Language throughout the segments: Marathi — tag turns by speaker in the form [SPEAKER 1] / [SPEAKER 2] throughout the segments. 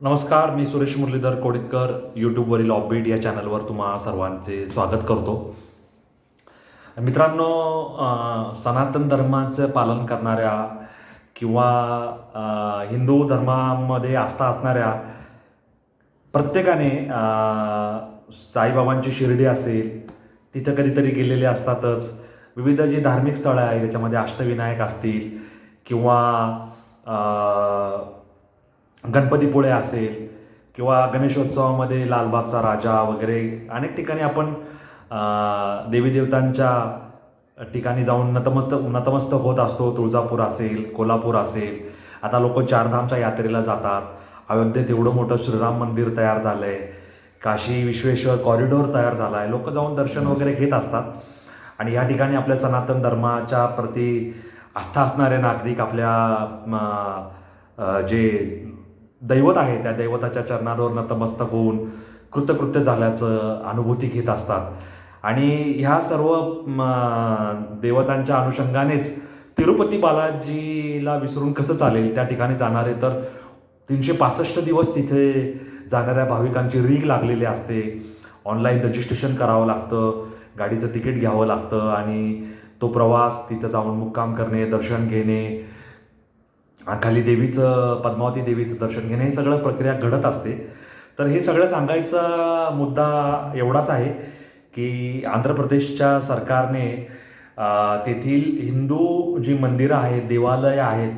[SPEAKER 1] नमस्कार मी सुरेश मुरलीधर कोडितकर यूट्यूबवरील ऑफबीट या चॅनलवर तुम्हा सर्वांचे स्वागत करतो. मित्रांनो सनातन धर्माचं पालन करणाऱ्या किंवा हिंदू धर्मामध्ये आस्था असणाऱ्या प्रत्येकाने साईबाबांची शिर्डी असेल तिथं कधीतरी गेलेले असतातच. विविध जी धार्मिक स्थळं आहेत त्याच्यामध्ये अष्टविनायक असतील किंवा गणपतीपुळे असेल किंवा गणेशोत्सवामध्ये लालबागचा राजा वगैरे अनेक ठिकाणी आपण देवी देवतांच्या ठिकाणी जाऊन नतमस्त नतमस्तक होत असतो. तुळजापूर असेल कोल्हापूर असेल. आता लोक चारधामच्या यात्रेला जातात. अयोध्येत एवढं मोठं श्रीराम मंदिर तयार झालं आहे काशी विश्वेश्वर कॉरिडॉर तयार झाला आहे लोक जाऊन दर्शन वगैरे घेत असतात. आणि या ठिकाणी आपल्या सनातन धर्माच्या प्रती आस्था असणारे नागरिक आपल्या जे दैवत आहे त्या दैवताच्या चरणांवर नतमस्तक होऊन कृतकृत्य झाल्याचं अनुभूती घेत असतात. आणि ह्या सर्व म, देवतांच्या अनुषंगानेच तिरुपती बालाजीला विसरून कसं चालेल त्या ठिकाणी जाणारे तर तीनशे पासष्ट दिवस तिथे जाणाऱ्या भाविकांची रीग लागलेली असते. ऑनलाईन रजिस्ट्रेशन करावं लागतं गाडीचं तिकीट घ्यावं लागतं आणि तो प्रवास तिथं जाऊन मुक्काम करणे दर्शन घेणे खाली देवीचं पद्मावती देवीचं दर्शन घेणे हे सगळं प्रक्रिया घडत असते. तर हे सगळं सांगायचा मुद्दा एवढाच आहे की आंध्र प्रदेशच्या सरकारने तेथील हिंदू जी मंदिरं आहेत देवालय आहेत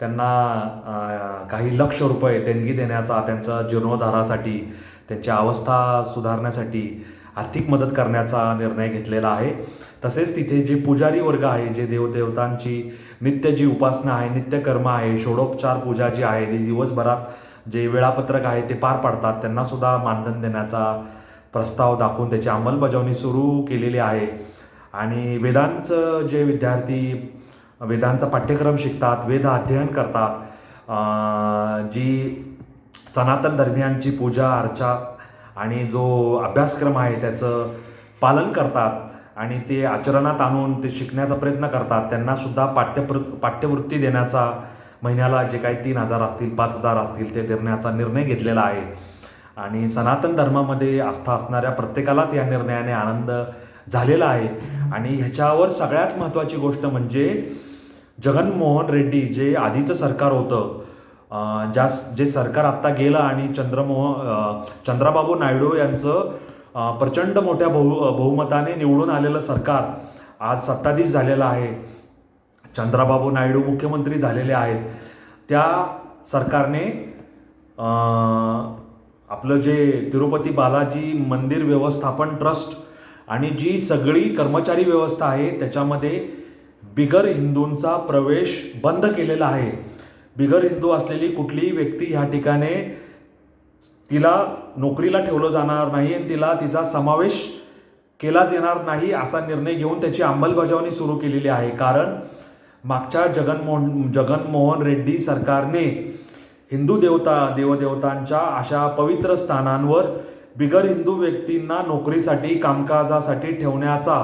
[SPEAKER 1] त्यांना काही लक्ष रुपये देणगी देण्याचा त्यांचा जीर्णोद्धारासाठी त्यांची अवस्था सुधारण्यासाठी आर्थिक मदत करण्याचा निर्णय घेतलेला आहे. तसेच तिथे जे पुजारी वर्ग आहे जे देवदेवतांची नित्य जी उपासना आहे नित्यकर्म आहे षोडोपचार पूजा जी आहे ती दिवसभरात जे वेळापत्रक आहे ते पार पाडतात त्यांनासुद्धा मानधन देण्याचा प्रस्ताव दाखवून त्याची अंमलबजावणी सुरू केलेली आहे. आणि वेदांचं जे विद्यार्थी वेदांचा पाठ्यक्रम शिकतात वेद अध्ययन करतात जी सनातन धर्मियांची पूजा अर्चा आणि जो अभ्यासक्रम आहे त्याचं पालन करतात आणि ते आचरणात आणून ते शिकण्याचा प्रयत्न करतात त्यांना सुद्धा पाठ्यप्र पाठ्यवृत्ती देण्याचा महिन्याला जे काही तीन हजार असतील पाच हजार असतील ते देण्याचा निर्णय घेतलेला आहे. आणि सनातन धर्मामध्ये आस्था असणाऱ्या प्रत्येकालाच या निर्णयाने आनंद झालेला आहे. आणि ह्याच्यावर सगळ्यात महत्त्वाची गोष्ट म्हणजे जगनमोहन रेड्डी जे आधीचं सरकार होतं ज्या जे सरकार आत्ता गेलं आणि चंद्रमोहन चंद्राबाबू नायडू यांचं प्रचंड मोठ्या बहु बहुमताने निवडून आलेलं सरकार आज सत्ताधीश झालेलं आहे. चंद्राबाबू नायडू मुख्यमंत्री झालेले आहेत. त्या सरकारने आपलं जे तिरुपती बालाजी मंदिर व्यवस्थापन ट्रस्ट आणि जी सगळी कर्मचारी व्यवस्था आहे त्याच्यामध्ये बिगर हिंदूंचा प्रवेश बंद केलेला आहे. बिगर हिंदू असलेली कुठलीही व्यक्ती ह्या ठिकाणी तिला नोकरीला ठेवलं जाणार नाही आणि तिला तिचा समावेश केलाच येणार नाही असा निर्णय घेऊन त्याची अंमलबजावणी सुरू केलेली आहे. कारण मागच्या जगनमोहन जगनमोहन रेड्डी सरकारने हिंदू देवता देवदेवतांच्या अशा पवित्र स्थानांवर बिगर हिंदू व्यक्तींना नोकरीसाठी कामकाजासाठी ठेवण्याचा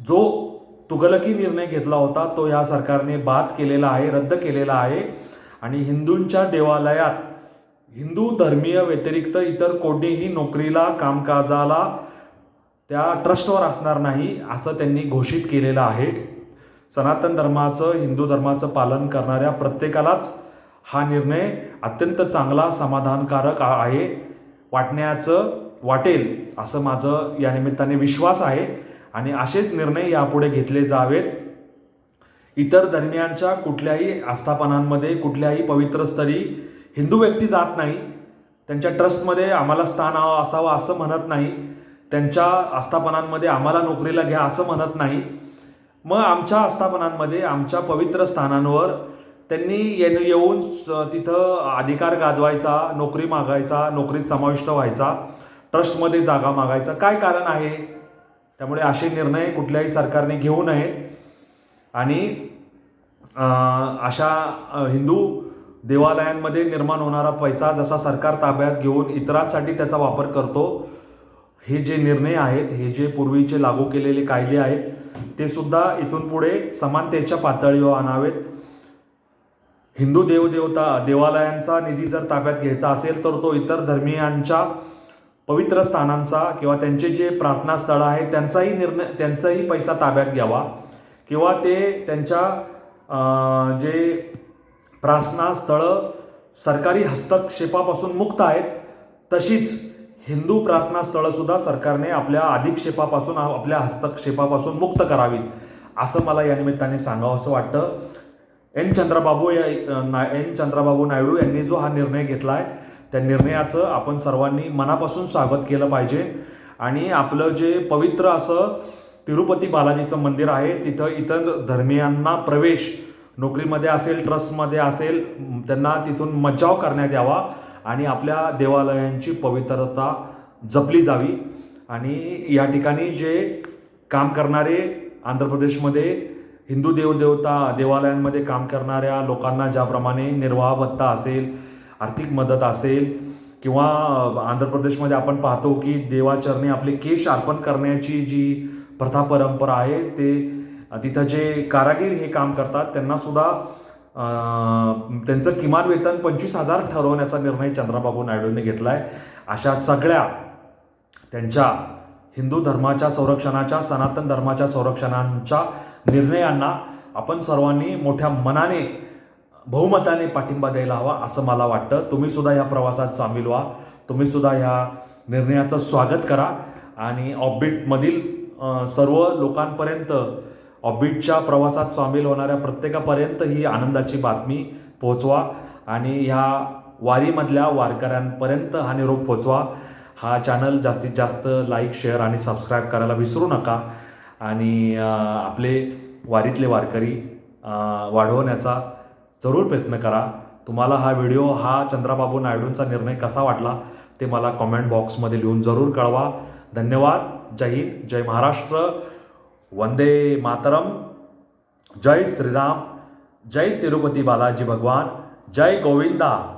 [SPEAKER 1] जो तुगलकी निर्णय घेतला होता. तो या सरकारने बाद केलेला आहे रद्द केलेला आहे. आणि हिंदूंच्या देवालयात हिंदू धर्मीय व्यतिरिक्त इतर कोणीही नोकरीला कामकाजाला त्या ट्रस्टवर असणार नाही असं त्यांनी घोषित केलेलं आहे. सनातन धर्माचं हिंदू धर्माचं पालन करणाऱ्या प्रत्येकालाच हा निर्णय अत्यंत चांगला समाधानकारक आहे. वाटण्याचं वाटेल असं माझं या निमित्ताने विश्वास आहे. आणि असेच निर्णय यापुढे घेतले जावेत. इतर धर्मियांच्या कुठल्याही आस्थापनांमध्ये कुठल्याही पवित्रस्तरी हिंदू व्यक्ती जात नाही. त्यांच्या ट्रस्टमध्ये आम्हाला स्थान हवं असावं असं म्हणत नाही. त्यांच्या आस्थापनांमध्ये आम्हाला नोकरीला घ्या असं म्हणत नाही. मग आमच्या आस्थापनांमध्ये आमच्या पवित्र स्थानांवर त्यांनी येण येऊन तिथं अधिकार गाजवायचा नोकरी मागायचा नोकरीत समाविष्ट व्हायचा ट्रस्टमध्ये जागा मागायचा. काय कारण आहे? त्यामुळे असे निर्णय कुठल्याही सरकारने घेऊ नयेत. आणि अशा हिंदू देवालयांमध्ये निर्माण होणारा पैसा जसा सरकार ताब्यात घेऊन इतरांसाठी त्याचा वापर करतो हे जे निर्णय आहेत हे जे पूर्वीचे लागू केलेले कायदे आहेत ते सुद्धा इथून पुढे समानतेच्या पातळीवर आणावेत. हिंदू देवदेवता देवालयांचा निधी जर ताब्यात घ्यायचा असेल तर तो इतर धर्मीयांच्या पवित्र स्थानांचा किंवा त्यांचे जे प्रार्थना स्थळं आहेत त्यांचाही निर्णय त्यांचाही पैसा ताब्यात घ्यावा. किंवा ते त्यांच्या जे प्रार्थना स्थळं सरकारी हस्तक्षेपापासून मुक्त आहेत तशीच हिंदू प्रार्थना सरकारने आपल्या अधिक्षेपापासून आपल्या हस्तक्षेपापासून मुक्त करावीत असं मला या निमित्ताने सांगावं असं वाटतं. एन चंद्रबाबू या ना एन चंद्रबाबू नायडू यांनी जो हा निर्णय घेतला आहे त्या निर्णयाचं आपण सर्वांनी मनापासून स्वागत केलं पाहिजे. आणि आपलं जे पवित्र असं तिरुपती बालाजीचं मंदिर आहे तिथं इतर धर्मियांना प्रवेश नोकरीमध्ये असेल ट्रस्टमध्ये असेल त्यांना तिथून मज्जाव करण्यात यावा आणि आपल्या देवालयांची पवित्रता जपली जावी. आणि या ठिकाणी जे काम करणारे आंध्र प्रदेशमध्ये हिंदू देवदेवता देवालयांमध्ये काम करणाऱ्या लोकांना ज्याप्रमाणे निर्वाह भत्ता असेल आर्थिक मदत असेल किंवा आंध्र प्रदेशमध्ये आपण पाहतो की देवाचरणी आपले केश अर्पण करण्याची जी प्रथा परंपरा आहे ते तिथं जे कारागीर हे काम करतात त्यांना सुद्धा त्यांचं किमान वेतन पंचवीस हजार ठरवण्याचा निर्णय चंद्राबाबू नायडूंनी घेतला आहे अशा सगळ्या त्यांच्या हिंदू धर्माच्या संरक्षणाच्या सनातन धर्माच्या संरक्षणांच्या निर्णयांना आपण सर्वांनी मोठ्या मनाने बहुमताने पाठिंबा द्यायला हवा असं मला वाटतं. तुम्ही सुद्धा या प्रवासात सामील व्हा. तुम्ही सुद्धा ह्या निर्णयाचं स्वागत करा. आणि ऑबिटमधील सर्व लोकांपर्यंत ऑबिटच्या प्रवासात सामील होणाऱ्या प्रत्येकापर्यंत ही आनंदाची बातमी पोहोचवा. आणि ह्या वारीमधल्या वारकऱ्यांपर्यंत हा निरोप पोचवा हा चॅनल जास्तीत जास्त लाईक शेअर आणि सबस्क्राईब करायला विसरू नका. आणि आपले वारीतले वारकरी वाढवण्याचा जरूर प्रयत्न करा. तुम्हाला हा व्हिडिओ हा चंद्राबाबू नायडूंचा निर्णय कसा वाटला ते मला कॉमेंट बॉक्समध्ये लिहून जरूर कळवा. धन्यवाद. जय हिंद जय महाराष्ट्र. वंदे मातरम. जय श्रीराम. जय तिरुपती बालाजी भगवान. जय गोविंदा.